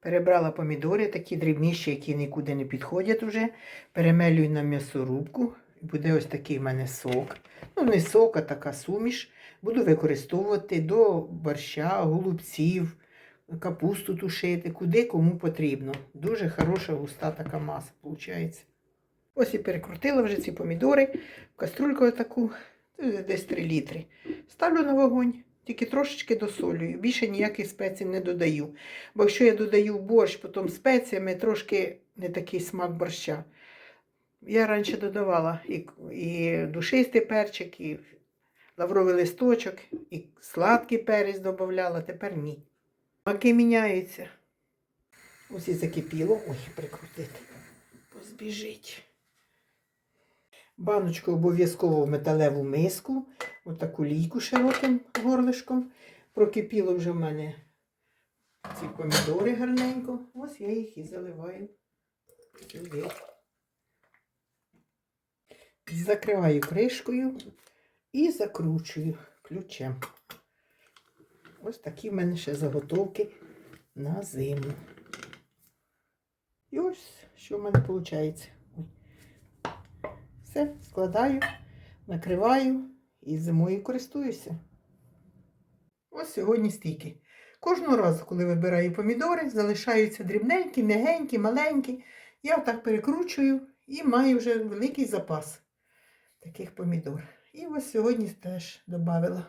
Перебрала помідори, такі дрібніші, які нікуди не підходять уже. Перемелюю на м'ясорубку. Буде ось такий в мене сок. Ну, не сок, а така суміш. Буду використовувати до борща, голубців, капусту тушити, куди кому потрібно. Дуже хороша густа така маса виходить. Ось і перекрутила вже ці помідори в каструльку таку, десь 3 літри. Ставлю на вогонь, тільки трошечки досолюю. Більше ніяких спецій не додаю. Бо якщо я додаю борщ потім спеціями, трошки не такий смак борща. Я раніше додавала і, і душистий перчик, і лавровий листочок, і сладкий перець додавала, тепер ні. Маки міняються. Ось і закипіло. Ой, прикрутити. Позбіжить. Баночку обов'язково в металеву миску, отаку лійку широким горлишком. Прокипіло вже в мене ці помідори гарненько. Ось я їх і заливаю сюди. Закриваю кришкою і закручую ключем. Ось такі в мене ще заготовки на зиму. І ось що в мене виходить. Все, складаю, накриваю і зимою користуюся. Ось сьогодні стільки. Кожного разу, коли вибираю помідори, залишаються дрібненькі, м'ягенькі, маленькі. Я отак перекручую і маю вже великий запас таких помідор. І ось сьогодні теж додавила.